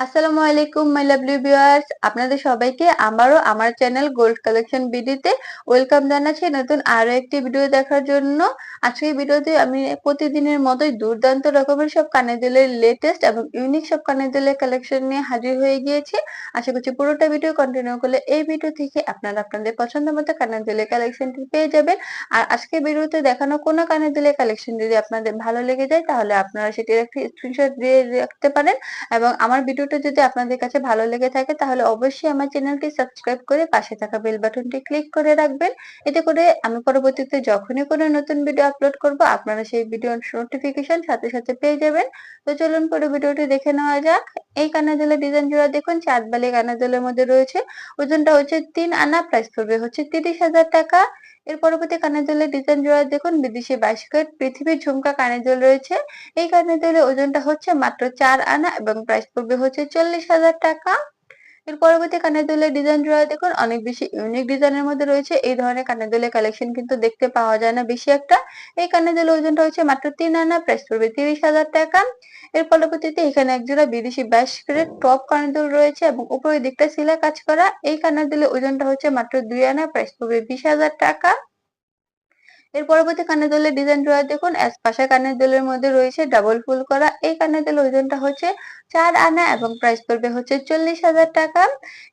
আসসালামু আলাইকুম my lovely viewers আপনাদের সবাইকে আমারও আমার চ্যানেল গোল্ড কালেকশন ভিডিওতে ওয়েলকাম জানাচ্ছি নতুন আরও একটি ভিডিও দেখার জন্য। আজকে ভিডিওতে আমি প্রতিদিনের মতোই দুর্দান্ত রকমের সব কানের দুলের লেটেস্ট এবং ইউনিক সব কানের দুলের কালেকশন নিয়ে হাজির হয়ে গিয়েছি। আশা করছি পুরোটা ভিডিও কন্টিনিউ করলে এই ভিডিও থেকে আপনারা আপনাদের পছন্দ মতো কানের দুলের কালেকশনটি পেয়ে যাবেন। আর আজকে ভিডিওতে দেখানো কোনো কানের দুলের কালেকশন যদি আপনাদের ভালো লেগে যায়, তাহলে আপনারা সেটির একটি স্ক্রিনশট দিয়ে রাখতে পারেন এবং আমার ভিডিও ভিডিওটা যদি আপনাদের কাছে ভালো লেগে থাকে, তাহলে অবশ্যই আমার চ্যানেলটি সাবস্ক্রাইব করে পাশে থাকা বেল বাটনটি ক্লিক করে রাখবেন। এতে করে আমি পরবর্তীতে যখনই কোনো নতুন ভিডিও আপলোড করব, আপনারা সেই ভিডিওর নোটিফিকেশন সাথে সাথে পেয়ে যাবেন। তো চলুন পুরো ভিডিওটি দেখে নেওয়া যাক। এই কানাদুলের ডিজাইন জোড়া দেখুন, চাঁদ বালি কানাদুলের মধ্যে রয়েছে। ওজনটা হচ্ছে তিন আনা প্রাইস পড়বে হচ্ছে তিরিশ হাজার টাকা। এর পরবর্তী কানের দুলের ডিজাইন জোড়া দেখুন, বিদেশি বাইশ পৃথিবীর ঝুমকা কানের দুল রয়েছে। এই কানের দুলের ওজনটা হচ্ছে মাত্র চার আনা এবং প্রাইস পড়বে হচ্ছে চল্লিশ হাজার টাকা। এর পরবর্তী কানের দুলের ডিজাইন জোড়া দেখুন, অনেক বেশি ইউনিক ডিজাইনের মধ্যে রয়েছে। এই ধরনের কানের দুলের কালেকশন কিন্তু দেখতে পাওয়া যায় না বেশি একটা। এই কানের দুলের ওজনটা হচ্ছে মাত্র তিন আনা প্রাইস পড়বে তিরিশ হাজার টাকা। এর পরবর্তীতে এখানে একজোড়া বিদেশি ব্যাস করে টপ কানের দুল রয়েছে এবং উপরের দিকটা সিলা কাজ করা। এই কানের দুলের ওজনটা হচ্ছে মাত্র দুই আনা প্রাইস পড়বে বিশ হাজার টাকা। এর পরবর্তী কানের দোলের ডিজাইন ড্রয়ার দেখুন পাশা কানের দোলের মধ্যে রয়েছে ডাবল ফুল করা। এই কানের দোলের ওজনটা হচ্ছে চার আনা এবং প্রাইস পড়বে হচ্ছে চল্লিশ হাজার টাকা।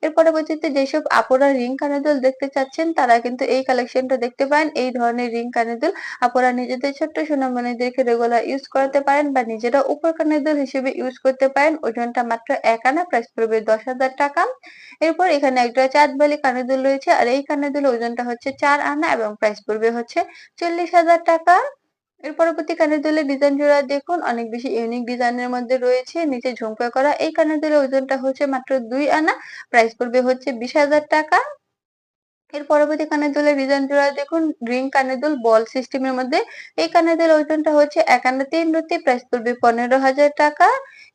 এর পরবর্তীতে যেসব আপুরা রিং কানের দোল দেখতে চাচ্ছেন, তারা কিন্তু এই কালেকশনটা দেখতে পারেন। এই ধরনের রিং কানের দোল আপুরা নিজেদের ছোট্ট সোনামণিদেরকে রেগুলার ইউজ করাতে পারেন বা নিজেরা উপর কানের দোল হিসেবে ইউজ করতে পারেন। ওজনটা মাত্র এক আনা প্রাইস পড়বে দশ হাজার টাকা। এরপর এখানে একটা চাঁদ বালি কানের দুল রয়েছে, আর এই কানের দুল ওজনটা হচ্ছে চার আনা এবং প্রাইস পড়বে হচ্ছে চল্লিশ হাজার টাকা। এর পরবর্তী কানের দুলের ডিজাইন জোড়া দেখুন, অনেক বেশি ইউনিক ডিজাইনের মধ্যে রয়েছে। নিচে ঝুমকা করা। এই কানের দুলের ওজনটা হচ্ছে মাত্র দুই আনা। প্রাইস পড়বে হচ্ছে বিশ হাজার টাকা। এর পরবর্তী কানের দুলের ডিজাইন জোড়া দেখুন রিং কানের দুল বল সিস্টেমের মধ্যে, এই কানের দুলের ওজনটা হচ্ছে এক আনা তিন রুটি প্রাইস পড়বে পনেরো হাজার টাকা।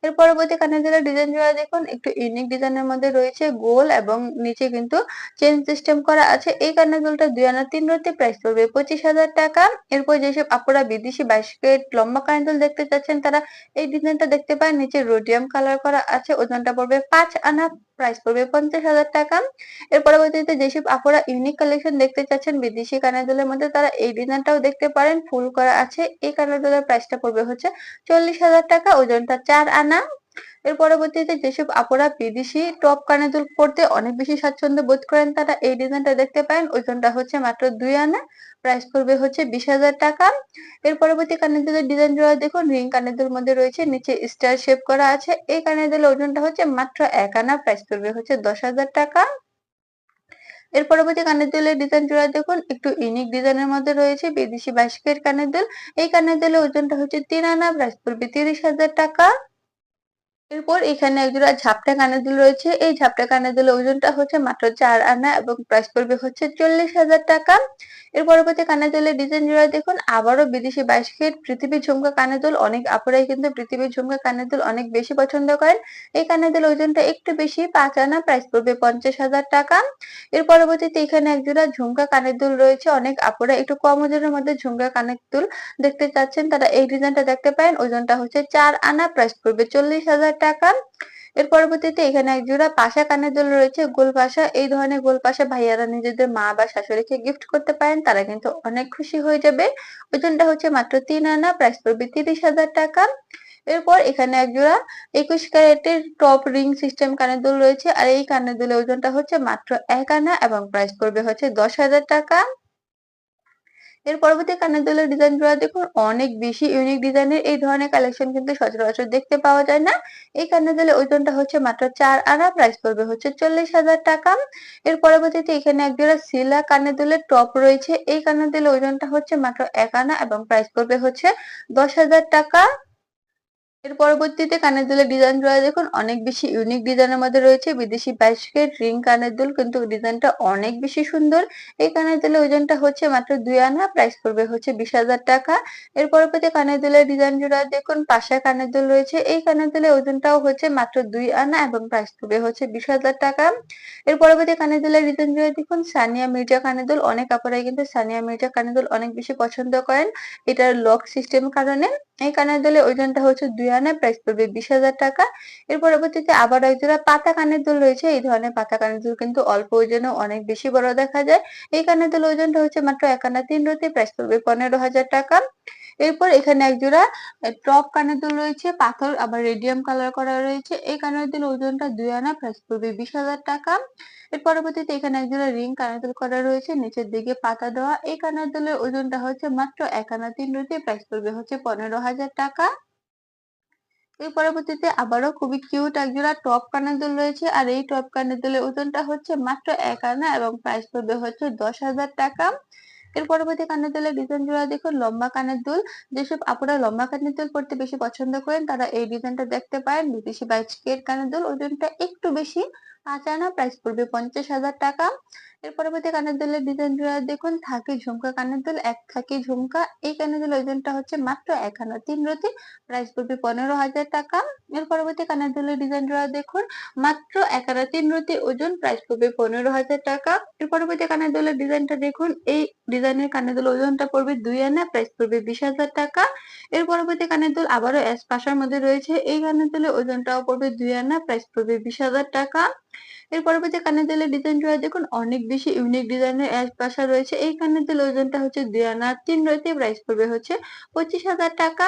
এর পরবর্তী কানের দুলের ডিজাইন জোড়া দেখুন, একটু ইউনিক ডিজাইনের মধ্যে রয়েছে গোল এবং নিচে কিন্তু চেন সিস্টেম করা আছে। এই কানের দুলটা দুই আনা তিন রুটি প্রাইস পড়বে পঁচিশ হাজার টাকা। এরপর যেসব আপুরা বিদেশি বাইশ কেট লম্বা কানের দুল দেখতে চাচ্ছেন, তারা এই ডিজাইনটা দেখতে পান নিচে রোডিয়াম কালার করা আছে, ওজনটা পড়বে পাঁচ আনা প্রাইস পড়বে পঞ্চাশ হাজার টাকা। এর পরবর্তীতে যেসব আপুরা ইউনিক কালেকশন দেখতে চাচ্ছেন, বিদেশি কানের দুলের মধ্যে তারা এই ডিজাইনটাও দেখতে পারেন। ফুল করা আছে। এই কানের দুলের প্রাইসটা পড়বে হচ্ছে চল্লিশ হাজার টাকা। ওজনটা চার আনা। এর পরবর্তীতে যেসব আপুরা বিদেশি টপ কানের দুল পড়তে অনেক বেশি স্বাচ্ছন্দ্য বোধ করেন, তারা এই ডিজাইনটা দেখতে পারেন। ওজনটা হচ্ছে মাত্র দুই আনা প্রাইস পড়বে হচ্ছে বিশ হাজার টাকা। এর পরবর্তী কানের দুলের ডিজাইন জোড়া দেখুন রিং কানের দুল মধ্যে রয়েছে, নিচে স্টার শেপ করা আছে। এই কানের দুলের ওজনটা হচ্ছে মাত্র এক আনা প্রাইস পড়বে হচ্ছে দশ হাজার টাকা। এর পরবর্তী কানের দুলের ডিজাইন জোড়া দেখুন, একটু ইউনিক ডিজাইনের মধ্যে রয়েছে বিদেশি বাসকের কানের দুল। এই কানের দুলের ওজনটা হচ্ছে তিন আনা প্রাইস পড়বে তিরিশ হাজার টাকা। এরপর এখানে একজোড়া ঝাপটা কানের দুল রয়েছে। এই ঝাপটা কানের দুলের ওজনটা হচ্ছে মাত্র চার আনা এবং প্রাইস পড়বে হচ্ছে চল্লিশ হাজার টাকা। এর পরবর্তী কানের দুলের ডিজাইন জোড়া দেখুন, আবারও বিদেশি বাইশ খেট পৃথিবীর ঝুমকা কানের দুল অনেক আপুরাই কিন্তু পৃথিবীর ঝুমকা কানের দুল অনেক বেশি পছন্দ করেন। এই কানের দুল ওজনটা একটু বেশি, পাঁচ আনা প্রাইস পড়বে পঞ্চাশ হাজার টাকা। এর পরবর্তীতে এখানে একজোড়া ঝুমকা কানের দুল রয়েছে, অনেক আপুরা একটু কম ওজনের মধ্যে ঝুমকা কানের দুল দেখতে চাচ্ছেন, তারা এই ডিজাইনটা দেখতে পারেন, ওজনটা হচ্ছে চার আনা প্রাইস পড়বে চল্লিশ হাজার টাকা। এর পরবর্তীতে এখানে এক জোড়া পাশা কানের দুল রয়েছে। গোল পাশা, এই ধরনের গোল পাশা ভাইয়ারা নিজেদের মা বা শাশুড়িকে গিফট করতে পারেন, তারা কিন্তু অনেক খুশি হয়ে যাবে। ওজনটা হচ্ছে মাত্র তিন আনা প্রাইস পড়বে তিরিশ হাজার টাকা। এরপর এখানে এক জোড়া একুশ ক্যারেটের টপ রিং সিস্টেম কানের দুল রয়েছে। আর এই কানের দুলের ওজনটা হচ্ছে মাত্র এক আনা এবং প্রাইস পড়বে হচ্ছে দশ হাজার টাকা। এর পরবর্তী কানের দুলের ডিজাইনগুলো দেখুন, অনেক বেশি ইউনিক ডিজাইনের এই ধরনের কালেকশন কিন্তু সচরাচর দেখতে পাওয়া যায় না। এই কানের দুলের ওজনটা হচ্ছে মাত্র চার আনা প্রাইস পড়বে হচ্ছে চল্লিশ হাজার টাকা। এর পরবর্তীতে এখানে এক জোড়া সিলা কানের দুলের টপ রয়েছে। এই কানের দুলের ওজনটা হচ্ছে মাত্র এক আনা এবং প্রাইস পড়বে হচ্ছে দশ হাজার টাকা। এর পরবর্তীতে কানের দুলের ডিজাইন জোড়া দেখুন, অনেক বেশি ইউনিক ডিজাইনের মধ্যে রয়েছে। বিদেশি বাইশ রিং কানের দুল কিন্তু ডিজাইনটা অনেক বেশি সুন্দর। এই কানের দুলের ওজনটা হচ্ছে মাত্র দুই আনা প্রাইস পড়বে হচ্ছে বিশ হাজার টাকা। এর পরবর্তী কানের দুলের ডিজাইন জোড়া দেখুন, পাশা কানের দুল রয়েছে। এই কানের দুলের ওজনটাও হচ্ছে মাত্র দুই আনা এবং প্রাইস পড়বে হচ্ছে বিশ হাজার টাকা। এর পরবর্তী কানের দুলের ডিজাইন জোড়া দেখুন, সানিয়া মির্জা কানের দুল অনেক কাপড়াই কিন্তু সানিয়া মির্জা কানের দুল অনেক বেশি পছন্দ করেন। এটার লক সিস্টেম কারণে। এই কানের দুলের ওজনটা হচ্ছে দুই দুই আনা প্রাইস পড়বে বিশ হাজার টাকা। এর পরবর্তীতে আবার এক জোড়া পাতা কানের দুল রয়েছে। এই ধরনের পাতা কানের দুল কিন্তু অল্প ওজনে অনেক বেশি বড় দেখা যায়। এই কানের দুল ওজনটা হচ্ছে মাত্র এক আনা তিন রতি প্রাইস পড়বে পনেরো হাজার টাকা। এরপর এখানে এক জোড়া টপ কানের দুল রয়েছে, পাথর আবার রেডিয়াম কালার করা রয়েছে। এই কানের দুল ওজনটা দুই আনা প্রাইস পড়বে বিশ হাজার টাকা। এর পরবর্তীতে এখানে এক জোড়া রিং কানের দুল করা রয়েছে, নিচের দিকে পাতা দেওয়া। এই কানের দুলের ওজনটা হচ্ছে মাত্র এক আনা তিন রুটি প্রাইস পড়বে হচ্ছে পনেরো হাজার টাকা। এর পরবর্তীতে আবারও খুবই কিউট একজোড়া টপ কানের দুল রয়েছে। আর এই টপ কানের দুলের ওজনটা হচ্ছে মাত্র এক আনা এবং প্রাইস পড়বে হচ্ছে দশ হাজার টাকা। এর পরবর্তী কানের দুলের ডিজাইন জোড়া দেখুন, লম্বা কানের দুল। যেসব আপনারা লম্বা কানের দুল পড়তে বেশি পছন্দ করেন, তারা এই ডিজাইনটা দেখতে পারেন। বিদেশি বাইচ কেট কানের দুল, ওজনটা একটু বেশি। আনা প্রাইস পড়বে পঞ্চাশ হাজার টাকা। এর পরবর্তী কানের দুলের ডিজাইন দেখুন, থাকে ঝুমকা কানের দুল, এক থাকি ঝুমকা। এই কানের দুল ওজনটা হচ্ছে মাত্র এক আনা, তিন রতি প্রাইস পড়বে পনেরো হাজার টাকা। এর পরবর্তী কানের দুলের ডিজাইন দেখুন, মাত্র এক আনা, তিন রতি ওজন প্রাইস পড়বে পনেরো হাজার টাকা। এর পরবর্তী কানের দুলের ডিজাইনটা দেখুন, এই ডিজাইনের কানের দুল ওজনটা পড়বে দুই আনা প্রাইস পড়বে বিশ হাজার টাকা। এর পরবর্তী কানের দুল আবারও এস পাশার মধ্যে রয়েছে, এই কানের দুলের ওজনটাও পড়বে দুই আনা প্রাইস পড়বে বিশ হাজার টাকা। এর পরবর্তী কানের দুলের ডিজাইন জোড়া দেখুন, অনেক বেশি ইউনিক ডিজাইনের পাশা রয়েছে। এই কানের দুল ওজনটা হচ্ছে দুই আনা তিন রয়েছে প্রাইস পড়বে হচ্ছে পঁচিশ হাজার টাকা।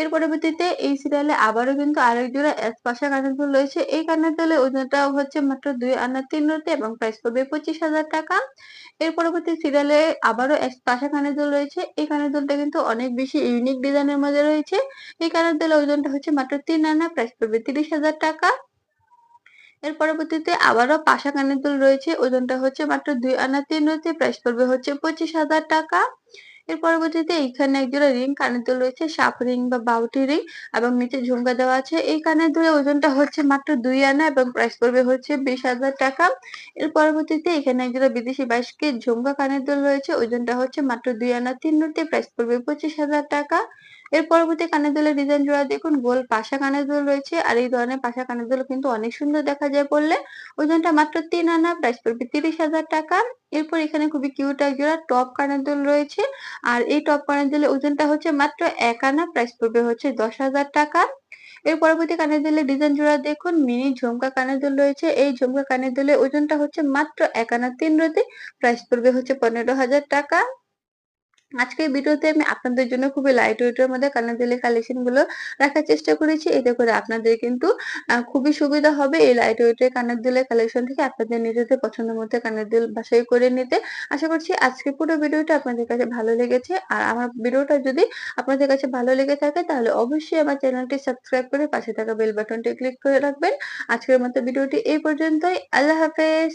এর পরবর্তীতে এই সিরিয়ালে আবারও কিন্তু আরেক জোড়া অ্যাশ পাশা কানের দুল রয়েছে। এই কানের দুলের ওজনটাও হচ্ছে মাত্র দুই আনা তিন রয়েছে এবং প্রাইস পড়বে পঁচিশ হাজার টাকা। এর পরবর্তী সিরিয়ালে আবারও এক পাশা কানের দুল রয়েছে। এই কানের দুলটা কিন্তু অনেক বেশি ইউনিক ডিজাইনের মধ্যে রয়েছে। এই কানের দুলের ওজনটা হচ্ছে মাত্র তিন আনা প্রাইস পড়বে তিরিশ হাজার টাকা। এর পরবর্তীতে আবারও পাশা কানের দুল রয়েছে। ওজনটা হচ্ছে মাত্র দুই আনা তিন রয়েছে প্রাইস পড়বে হচ্ছে পঁচিশ হাজার টাকা। এর পরবর্তীতে এখানে একজোড়া রিং কানের দুল রয়েছে সাপ রিং বা বাউটি রিং এবং নিচে ঝুমকা দেওয়া আছে। এই কানের দুলের ওজনটা হচ্ছে মাত্র দুই আনা এবং প্রাইস পড়বে হচ্ছে বিশ হাজার টাকা। এর পরবর্তীতে এখানে একজোড়া বিদেশি বাইশকে ঝুমকা কানের দুল রয়েছে, ওজনটা হচ্ছে মাত্র দুই আনা তিন রুটি প্রাইস পড়বে পঁচিশ হাজার টাকা। এর পরবর্তী কানের দুলের ডিজাইন জোড়া দেখুন, গোল পাশা কানের দুল রয়েছে আর এই ধরনের পাশা কানের দুল কিন্তু অনেক সুন্দর দেখা যায় পড়লে ওজনটা মাত্র তিন আনা প্রাইস পড়বে তিরিশ হাজার টাকা। এরপর এখানে খুবই কিউট এক জোড়া টপ কানের দুল রয়েছে আর এই টপ কানের দুলের ওজনটা হচ্ছে মাত্র এক আনা প্রাইস পড়বে হচ্ছে দশ হাজার টাকা। এর পরবর্তী কানের দুলের ডিজাইন জোড়া দেখুন, মিনি ঝুমকা কানের দুল রয়েছে। এই ঝুমকা কানের দুলের ওজনটা হচ্ছে মাত্র এক আনা তিন রতি প্রাইস পড়বে হচ্ছে পনেরো হাজার টাকা। আজকের ভিডিওতে আমি আপনাদের জন্য খুবই লাইট ওয়েটের মধ্যে কানের দুলের কালেকশনগুলো রাখার চেষ্টা করেছি। এতে করে আপনাদের কিন্তু খুবই সুবিধা হবে এই লাইট ওয়েটের কানের দুলের কালেকশন থেকে আপনাদের নিজেদের পছন্দ মতো কানের দুল বাসাই করে নিতে। আশা করছি আজকে পুরো ভিডিওটা আপনাদের কাছে ভালো লেগেছে। আর আমার ভিডিওটা যদি আপনাদের কাছে ভালো লেগে থাকে, তাহলে অবশ্যই আমার চ্যানেলটি সাবস্ক্রাইব করে পাশে থাকা বেল বাটনটি ক্লিক করে রাখবেন। আজকের মতো ভিডিওটি এই পর্যন্তই। আল্লাহ হাফেজ।